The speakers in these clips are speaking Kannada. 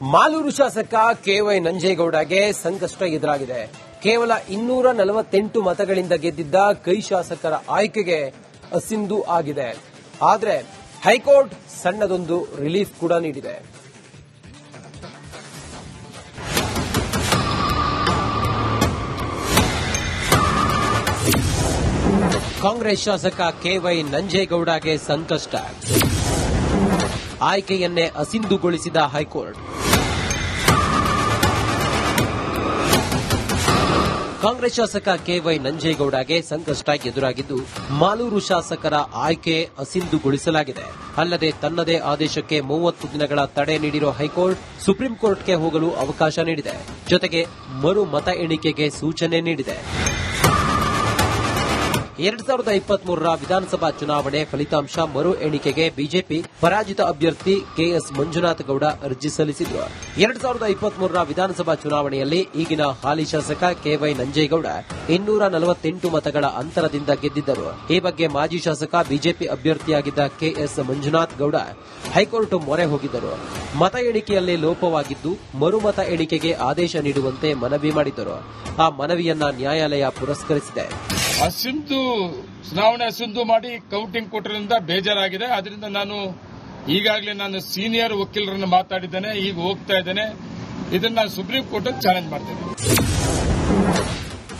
ಮಾಲೂರು ಶಾಸಕ ಕೆ ವೈ ನಂಜೇಗೌಡಗೆ ಸಂಕಷ್ಟ ಎದುರಾಗಿದೆ. ಕೇವಲ ಇನ್ನೂರ ನಲವತ್ತೆಂಟು ಮತಗಳಿಂದ ಗೆದ್ದಿದ್ದ ಕೈ ಶಾಸಕರ ಆಯ್ಕೆಗೆ ಅಸಿಂಧು ಆಗಿದೆ. ಆದರೆ ಹೈಕೋರ್ಟ್ ಸಣ್ಣದೊಂದು ರಿಲೀಫ್ ಕೂಡ ನೀಡಿದೆ. ಕಾಂಗ್ರೆಸ್ ಶಾಸಕ ಕೆ ವೈ ನಂಜೇಗೌಡಗೆ ಸಂಕಷ್ಟ. ಆಯ್ಕೆಯನ್ನೇ ಅಸಿಂಧುಗೊಳಿಸಿದ ಹೈಕೋರ್ಟ್. ಕಾಂಗ್ರೆಸ್ ಶಾಸಕ ಕೆವೈ ನಂಜೇಗೌಡಗೆ ಸಂಕಷ್ಟ ಎದುರಾಗಿದ್ದು ಮಾಲೂರು ಶಾಸಕರ ಆಯ್ಕೆ ಅಸಿಂಧುಗೊಳಿಸಲಾಗಿದೆ. ಅಲ್ಲದೆ ತನ್ನದೇ ಆದೇಶಕ್ಕೆ ಮೂವತ್ತು ದಿನಗಳ ತಡೆ ನೀಡಿರುವ ಹೈಕೋರ್ಟ್ ಸುಪ್ರೀಂ ಕೋರ್ಟ್ಗೆ ಹೋಗಲು ಅವಕಾಶ ನೀಡಿದೆ. ಜೊತೆಗೆ ಮರು ಮತ ಎಣಿಕೆಗೆ ಸೂಚನೆ ನೀಡಿದೆ. ಎರಡ್ ಸಾವಿರದ ಇಪ್ಪತ್ಮೂರರ ವಿಧಾನಸಭಾ ಚುನಾವಣೆ ಫಲಿತಾಂಶ ಮರು ಎಣಿಕೆಗೆ ಬಿಜೆಪಿ ಪರಾಜಿತ ಅಭ್ಯರ್ಥಿ ಕೆಎಸ್ ಮಂಜುನಾಥ ಗೌಡ ಅರ್ಜಿ ಸಲ್ಲಿಸಿದ್ರು. ಎರಡ್ ಸಾವಿರದ ಇಪ್ಪತ್ಮೂರರ ವಿಧಾನಸಭಾ ಚುನಾವಣೆಯಲ್ಲಿ ಈಗಿನ ಹಾಲಿ ಶಾಸಕ ಕೆವೈ ನಂಜೇಗೌಡ ಇನ್ನೂರ ನಲವತ್ತೆಂಟು ಮತಗಳ ಅಂತರದಿಂದ ಗೆದ್ದಿದ್ದರು. ಈ ಬಗ್ಗೆ ಮಾಜಿ ಶಾಸಕ BJP ಅಭ್ಯರ್ಥಿಯಾಗಿದ್ದ KS Manjunath Gowda high court ಮೊರೆ ಹೋಗಿದ್ದರು. ಮತ ಎಣಿಕೆಯಲ್ಲಿ ಲೋಪವಾಗಿದ್ದು ಮರುಮತ ಎಣಿಕೆಗೆ ಆದೇಶ ನೀಡುವಂತೆ ಮನವಿ ಮಾಡಿದ್ದರು. ಆ ಮನವಿಯನ್ನ ನ್ಯಾಯಾಲಯ ಪುರಸ್ಕರಿಸಿದೆ. ಅಸಿಂಧು, ಚುನಾವಣೆ ಅಸಿಂಧು ಮಾಡಿ ಕೌಂಟಿಂಗ್ ಕೊಟ್ಟರಿಂದ ಬೇಜಾರಾಗಿದೆ. ಅದರಿಂದ ನಾನು ಈಗಾಗಲೇ ನಾನು ಸೀನಿಯರ್ ವಕೀಲರನ್ನು ಮಾತಾಡಿದ್ದೇನೆ. ಈಗ ಹೋಗ್ತಾ ಇದ್ದೇನೆ. ಇದನ್ನ ನಾನು ಸುಪ್ರೀಂ ಕೋರ್ಟ್ ಚಾಲೆಂಜ್ ಮಾಡ್ತೇನೆ.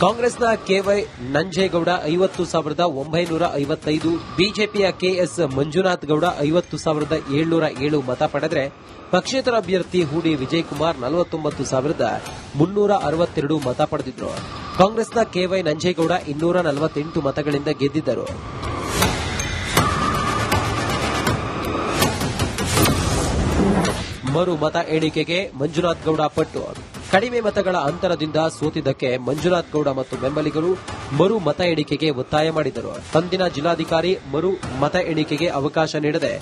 ಕಾಂಗ್ರೆಸ್ನ ಕೆವೈ ನಂಜೇಗೌಡ ಐವತ್ತು ಸಾವಿರದ ಒಂಬೈನೂರ ಐವತ್ತೈದು, ಬಿಜೆಪಿಯ ಕೆಎಸ್ ಮಂಜುನಾಥ್ ಗೌಡ ಐವತ್ತು ಸಾವಿರದ ಏಳ್ನೂರ ಏಳು ಮತ ಪಡೆದರೆ ಪಕ್ಷೇತರ ಅಭ್ಯರ್ಥಿ ಹೂಡಿ ವಿಜಯಕುಮಾರ್ ನಲವತ್ತೊಂಬತ್ತು ಸಾವಿರದ ಮುನ್ನೂರ ಅರವತ್ತೆರಡು ಮತ ಪಡೆದಿದ್ರು. ಕಾಂಗ್ರೆಸ್ನ ಕೆವೈ ನಂಜೇಗೌಡ ಇನ್ನೂರ ನಲವತ್ತೆಂಟು ಮತಗಳಿಂದ ಗೆದ್ದಿದ್ದರು. ಮರು ಮತ ಎಣಿಕೆಗೆ ಮಂಜುನಾಥ್ ಗೌಡ ಪಟ್ಟು. ಕಡಿಮೆ ಮತಗಳ ಅಂತರದಿಂದ ಸೋತಿದ್ದಕ್ಕೆ ಮಂಜುನಾಥ್ ಗೌಡ ಮತ್ತು ಬೆಂಬಲಿಗರು ಮರು ಮತ ಎಣಿಕೆಗೆ ಒತ್ತಾಯ ಮಾಡಿದರು. ಅಂದಿನ ಜಿಲ್ಲಾಧಿಕಾರಿ ಮರು ಮತ ಎಣಿಕೆಗೆ ಅವಕಾಶ ನೀಡದೆ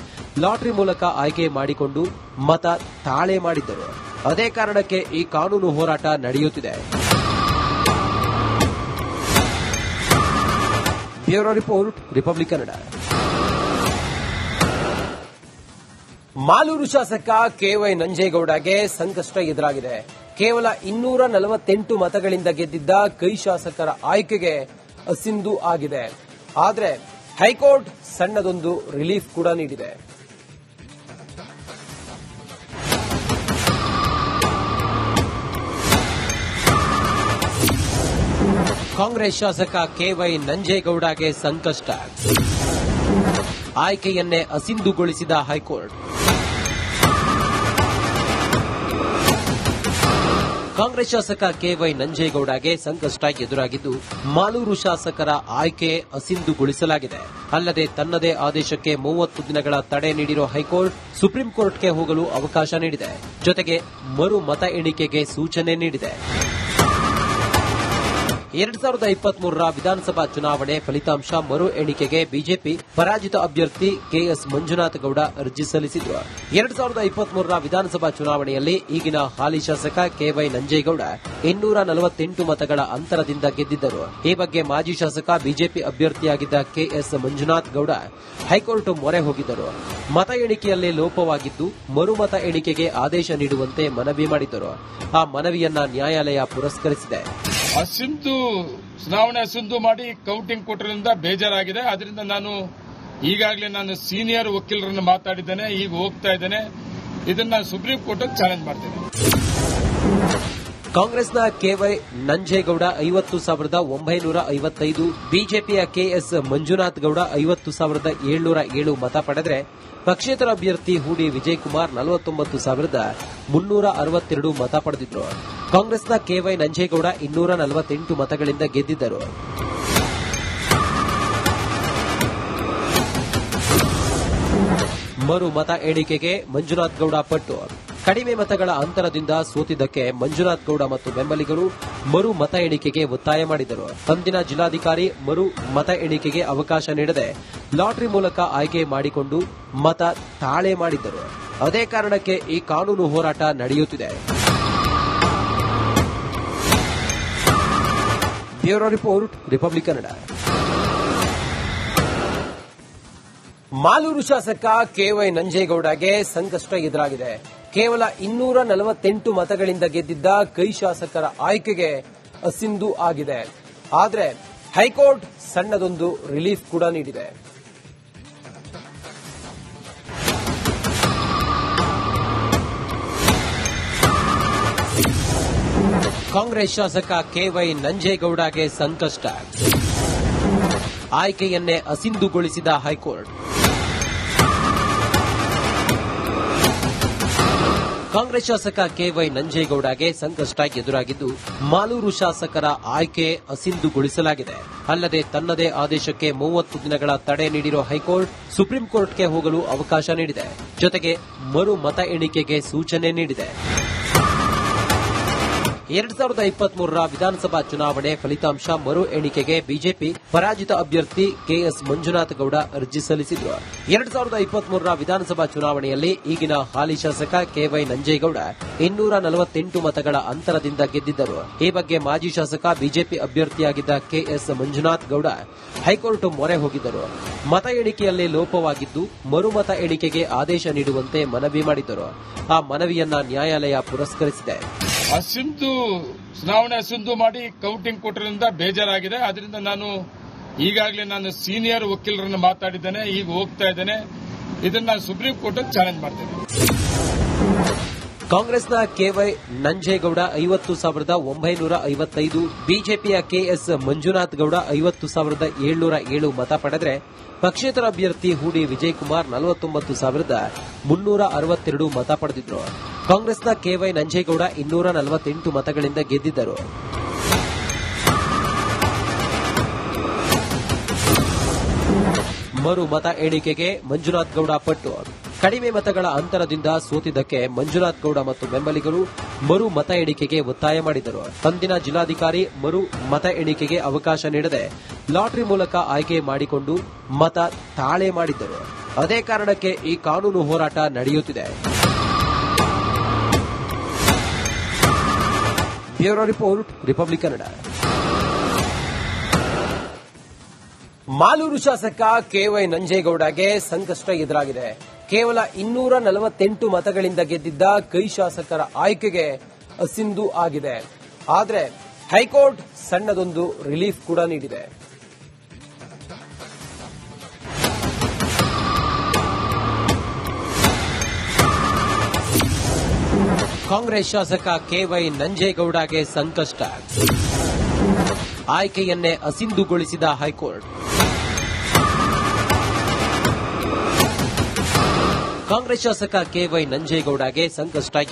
ಲಾಟರಿ ಮೂಲಕ ಆಯ್ಕೆ ಮಾಡಿಕೊಂಡು ಮತ ತಾಳೆ ಮಾಡಿದ್ದರು. ಅದೇ ಕಾರಣಕ್ಕೆ ಈ ಕಾನೂನು ಹೋರಾಟ ನಡೆಯುತ್ತಿದೆ. Bureau report, republic Kannada. Malur ಶಾಸಕ ಕೆವೈ ನಂಜೇಗೌಡಗೆ ಸಂಕಷ್ಟ ಎದುರಾಗಿದೆ. ಕೇವಲ ಇನ್ನೂರ ನಲವತ್ತೆಂಟು ಮತಗಳಿಂದ ಗೆದ್ದಿದ್ದ ಕೈ ಶಾಸಕರ ಆಯ್ಕೆಗೆ ಅಸಿಂಧು ಆಗಿದೆ. ಆದರೆ ಹೈಕೋರ್ಟ್ ಸಣ್ಣದೊಂದು ರಿಲೀಫ್ ಕೂಡ ನೀಡಿದೆ. ಕಾಂಗ್ರೆಸ್ ಶಾಸಕ ಕೆವೈ ನಂಜೇಗೌಡಗೆ ಸಂಕಷ್ಟ. ಆಯ್ಕೆಯನ್ನೇ ಅಸಿಂಧುಗೊಳಿಸಿದ ಹೈಕೋರ್ಟ್. ಕಾಂಗ್ರೆಸ್ ಶಾಸಕ ಕೆವೈ ನಂಜೇಗೌಡಗೆ ಸಂಕಷ್ಟ ಎದುರಾಗಿದ್ದು, ಮಾಲೂರು ಶಾಸಕರ ಆಯ್ಕೆ ಅಸಿಂಧುಗೊಳಿಸಲಾಗಿದೆ. ಅಲ್ಲದೆ ತನ್ನದೇ ಆದೇಶಕ್ಕೆ ಮೂವತ್ತು ದಿನಗಳ ತಡೆ ನೀಡಿರುವ ಹೈಕೋರ್ಟ್ ಸುಪ್ರೀಂ ಕೋರ್ಟ್ಗೆ ಹೋಗಲು ಅವಕಾಶ ನೀಡಿದೆ. ಜೊತೆಗೆ ಮರು ಮತ ಎಣಿಕೆಗೆ ಸೂಚನೆ ನೀಡಿದೆ. ಎರಡ್ ಸಾವಿರದ ಇಪ್ಪತ್ತ್ ಮೂರರ ವಿಧಾನಸಭಾ ಚುನಾವಣೆ ಫಲಿತಾಂಶ ಮರು ಎಣಿಕೆಗೆ ಬಿಜೆಪಿ ಪರಾಜಿತ ಅಭ್ಯರ್ಥಿ ಕೆಎಸ್ ಮಂಜುನಾಥ ಗೌಡ ಅರ್ಜಿ ಸಲ್ಲಿಸಿದ್ರು. ಎರಡ್ ಸಾವಿರದ ಇಪ್ಪತ್ತ್ ಮೂರರ ವಿಧಾನಸಭಾ ಚುನಾವಣೆಯಲ್ಲಿ ಈಗಿನ ಹಾಲಿ ಶಾಸಕ ಕೆವೈ ನಂಜೇಗೌಡ ಇನ್ನೂರ ನಲವತ್ತೆಂಟು ಮತಗಳ ಅಂತರದಿಂದ ಗೆದ್ದಿದ್ದರು. ಈ ಬಗ್ಗೆ ಮಾಜಿ ಶಾಸಕ BJP ಅಭ್ಯರ್ಥಿಯಾಗಿದ್ದ K S Manjunath Gowda high court ಮೊರೆ ಹೋಗಿದ್ದರು. ಮತ ಎಣಿಕೆಯಲ್ಲಿ ಲೋಪವಾಗಿದ್ದು ಮರುಮತ ಎಣಿಕೆಗೆ ಆದೇಶ ನೀಡುವಂತೆ ಮನವಿ ಮಾಡಿದ್ದರು. ಆ ಮನವಿಯನ್ನ ನ್ಯಾಯಾಲಯ ಪುರಸ್ಕರಿಸಿದೆ. ಅಸಿಂಧು, ಚುನಾವಣೆ ಅಸಿಂಧು ಮಾಡಿ ಕೌಂಟಿಂಗ್ ಕೊಟ್ಟರಿಂದ ಬೇಜಾರಾಗಿದೆ. ಅದರಿಂದ ನಾನು ಈಗಾಗಲೇ ನಾನು ಸೀನಿಯರ್ ವಕೀಲರನ್ನು ಮಾತಾಡಿದ್ದೇನೆ, ಈಗ ಹೋಗ್ತಾ ಇದ್ದೇನೆ. ಇದನ್ನ ಸುಪ್ರೀಂ ಕೋರ್ಟ್ ಚಾಲೆಂಜ್ ಮಾಡ್ತೇನೆ. ಕಾಂಗ್ರೆಸ್ನ ಕೆವೈ ನಂಜೇಗೌಡ ಐವತ್ತು ಸಾವಿರದ ಒಂಬೈನೂರ ಐವತ್ತೈದು, ಬಿಜೆಪಿಯ ಕೆಎಸ್ ಮಂಜುನಾಥ್ ಗೌಡ ಐವತ್ತು ಸಾವಿರದ ಏಳ್ನೂರ ಏಳು ಮತ ಪಡೆದರೆ ಪಕ್ಷೇತರ ಅಭ್ಯರ್ಥಿ ಹೂಡಿ ವಿಜಯಕುಮಾರ್ ನಲವತ್ತೊಂಬತ್ತು ಸಾವಿರದ ಮುನ್ನೂರ ಅರವತ್ತೆರಡು ಮತ ಪಡೆದಿದ್ರು. ಕಾಂಗ್ರೆಸ್ನ ಕೆವೈ ನಂಜೇಗೌಡ ಇನ್ನೂರ ನಲವತ್ತೆಂಟು ಮತಗಳಿಂದ ಗೆದ್ದಿದ್ದರು. ಮರು ಮತ ಎಣಿಕೆಗೆ ಮಂಜುನಾಥ್ ಗೌಡ ಪಟ್ಟು. ಕಡಿಮೆ ಮತಗಳ ಅಂತರದಿಂದ ಸೋತಿದ್ದಕ್ಕೆ ಮಂಜುನಾಥ್ ಗೌಡ ಮತ್ತು ಬೆಂಬಲಿಗರು ಮರು ಮತ ಎಣಿಕೆಗೆ ಒತ್ತಾಯ ಮಾಡಿದರು. ಅಂದಿನ ಜಿಲ್ಲಾಧಿಕಾರಿ ಮರು ಮತ ಎಣಿಕೆಗೆ ಅವಕಾಶ ನೀಡದೆ ಲಾಟರಿ ಮೂಲಕ ಆಯ್ಕೆ ಮಾಡಿಕೊಂಡು ಮತ ತಾಳೆ ಮಾಡಿದ್ದರು. ಅದೇ ಕಾರಣಕ್ಕೆ ಈ ಕಾನೂನು ಹೋರಾಟ ನಡೆಯುತ್ತಿದೆ. Bureau report, republic Kannada. Malur ಶಾಸಕ ಕೆವೈ ನಂಜೇಗೌಡಗೆ ಸಂಕಷ್ಟ ಎದುರಾಗಿದೆ. ಕೇವಲ ಇನ್ನೂರ ನಲವತ್ತೆಂಟು ಮತಗಳಿಂದ ಗೆದ್ದಿದ್ದ ಕೈ ಶಾಸಕರ ಆಯ್ಕೆಗೆ ಅಸಿಂಧು ಆಗಿದೆ. ಆದರೆ ಹೈಕೋರ್ಟ್ ಸಣ್ಣದೊಂದು ರಿಲೀಫ್ ಕೂಡ ನೀಡಿದೆ. ಕಾಂಗ್ರೆಸ್ ಶಾಸಕ ಕೆವೈ ನಂಜೇಗೌಡಗೆ ಸಂಕಷ್ಟ. ಆಯ್ಕೆಯನ್ನೇ ಅಸಿಂಧುಗೊಳಿಸಿದ ಹೈಕೋರ್ಟ್. ಕಾಂಗ್ರೆಸ್ ಶಾಸಕ ಕೆವೈ ನಂಜೇಗೌಡಗೆ ಸಂಕಷ್ಟ ಎದುರಾಗಿದ್ದು ಮಾಲೂರು ಶಾಸಕರ ಆಯ್ಕೆ ಅಸಿಂಧುಗೊಳಿಸಲಾಗಿದೆ. ಅಲ್ಲದೆ ತನ್ನದೇ ಆದೇಶಕ್ಕೆ ಮೂವತ್ತು ದಿನಗಳ ತಡೆ ನೀಡಿರುವ ಹೈಕೋರ್ಟ್ ಸುಪ್ರೀಂ ಕೋರ್ಟ್ಗೆ ಹೋಗಲು ಅವಕಾಶ ನೀಡಿದೆ. ಜೊತೆಗೆ ಮರು ಮತ ಎಣಿಕೆಗೆ ಸೂಚನೆ ನೀಡಿದೆ. ಎರಡ್ ಸಾವಿರದ ಇಪ್ಪತ್ತ್ ಮೂರರ ವಿಧಾನಸಭಾ ಚುನಾವಣೆ ಫಲಿತಾಂಶ ಮರು ಎಣಿಕೆಗೆ ಬಿಜೆಪಿ ಪರಾಜಿತ ಅಭ್ಯರ್ಥಿ ಕೆಎಸ್ ಮಂಜುನಾಥ ಗೌಡ ಅರ್ಜಿ ಸಲ್ಲಿಸಿದ್ರು. ಎರಡ್ ಸಾವಿರದ ಇಪ್ಪತ್ತ್ ಮೂರರ ವಿಧಾನಸಭಾ ಚುನಾವಣೆಯಲ್ಲಿ ಈಗಿನ ಹಾಲಿ ಶಾಸಕ ಕೆವೈ ನಂಜೇಗೌಡ ಇನ್ನೂರ ನಲವತ್ತೆಂಟು ಮತಗಳ ಅಂತರದಿಂದ ಗೆದ್ದಿದ್ದರು. ಈ ಬಗ್ಗೆ ಮಾಜಿ ಶಾಸಕ BJP ಅಭ್ಯರ್ಥಿಯಾಗಿದ್ದ K S Manjunath Gowda high court ಮೊರೆ ಹೋಗಿದ್ದರು. ಮತ ಎಣಿಕೆಯಲ್ಲಿ ಲೋಪವಾಗಿದ್ದು ಮರುಮತ ಎಣಿಕೆಗೆ ಆದೇಶ ನೀಡುವಂತೆ ಮನವಿ ಮಾಡಿದ್ದರು. ಆ ಮನವಿಯನ್ನ ನ್ಯಾಯಾಲಯ ಪುರಸ್ಕರಿಸಿದೆ. ಅಸಿಂಧು, ಚುನಾವಣೆ ಅಸಿಂಧು ಮಾಡಿ ಕೌಂಟಿಂಗ್ ಕೊಟ್ಟರಿಂದ ಬೇಜಾರಾಗಿದೆ. ಅದರಿಂದ ನಾನು ಈಗಾಗಲೇ ನಾನು ಸೀನಿಯರ್ ವಕೀಲರನ್ನು ಮಾತಾಡಿದ್ದೇನೆ. ಈಗ ಹೋಗ್ತಾ ಇದ್ದೇನೆ. ಇದನ್ನ ನಾನು ಸುಪ್ರೀಂ ಕೋರ್ಟ್ ಚಾಲೆಂಜ್ ಮಾಡ್ತೇನೆ. ಕಾಂಗ್ರೆಸ್ನ ಕೆವೈ ನಂಜೇಗೌಡ ಐವತ್ತು ಸಾವಿರದ ಒಂಬೈನೂರ ಐವತ್ತೈದು, ಬಿಜೆಪಿಯ ಕೆಎಸ್ ಮಂಜುನಾಥ್ ಗೌಡ ಐವತ್ತು ಸಾವಿರದ ಏಳ್ನೂರ ಏಳು ಮತ ಪಡೆದರೆ ಪಕ್ಷೇತರ ಅಭ್ಯರ್ಥಿ ಹೂಡಿ ವಿಜಯಕುಮಾರ್ ನಲವತ್ತೊಂಬತ್ತು ಸಾವಿರದ ಮುನ್ನೂರ ಅರವತ್ತೆರಡು ಮತ ಪಡೆದಿದ್ದರು ಕಾಂಗ್ರೆಸ್ನ ಕೆವೈ ನಂಜೇಗೌಡ ಇನ್ನೂರ ನಲವತ್ತೆಂಟು ಮತಗಳಿಂದ ಗೆದ್ದಿದ್ದರು. ಮರು ಮತ ಎಣಿಕೆಗೆ ಮಂಜುನಾಥ್ ಗೌಡ ಪಟ್ಟು. ಕಡಿಮೆ ಮತಗಳ ಅಂತರದಿಂದ ಸೋತಿದ್ದಕ್ಕೆ ಮಂಜುನಾಥ್ ಗೌಡ ಮತ್ತು ಬೆಂಬಲಿಗರು ಮರು ಮತ ಎಣಿಕೆಗೆ ಒತ್ತಾಯ ಮಾಡಿದರು. ತಂದಿನ ಜಿಲ್ಲಾಧಿಕಾರಿ ಮರು ಮತ ಎಣಿಕೆಗೆ ಅವಕಾಶ ನೀಡದೆ ಲಾಟರಿ ಮೂಲಕ ಆಯ್ಕೆ ಮಾಡಿಕೊಂಡು ಮತ ತಾಳೆ ಮಾಡಿದ್ದರು. ಅದೇ ಕಾರಣಕ್ಕೆ ಈ ಕಾನೂನು ಹೋರಾಟ ನಡೆಯುತ್ತಿದೆ. Bureau report, republic Kannada. Malur ಶಾಸಕ ಕೆವೈ ನಂಜೇಗೌಡಗೆ ಸಂಕಷ್ಟ ಎದುರಾಗಿದೆ. ಕೇವಲ ಇನ್ನೂರ ನಲವತ್ತೆಂಟು ಮತಗಳಿಂದ ಗೆದ್ದಿದ್ದ ಕೈ ಶಾಸಕರ ಆಯ್ಕೆಗೆ ಅಸಿಂಧು ಆಗಿದೆ. ಆದರೆ ಹೈಕೋರ್ಟ್ ಸಣ್ಣದೊಂದು ರಿಲೀಫ್ ಕೂಡ ನೀಡಿದೆ. ಕಾಂಗ್ರೆಸ್ ಶಾಸಕ ಕೆವೈ ನಂಜೇಗೌಡಗೆ ಸಂಕಷ್ಟ. ಆಯ್ಕೆಯನ್ನೇ ಅಸಿಂಧುಗೊಳಿಸಿದ ಹೈಕೋರ್ಟ್. ಕಾಂಗ್ರೆಸ್ ಶಾಸಕ ಕೆವೈ ನಂಜೇಗೌಡಗೆ ಸಂಕಷ್ಟ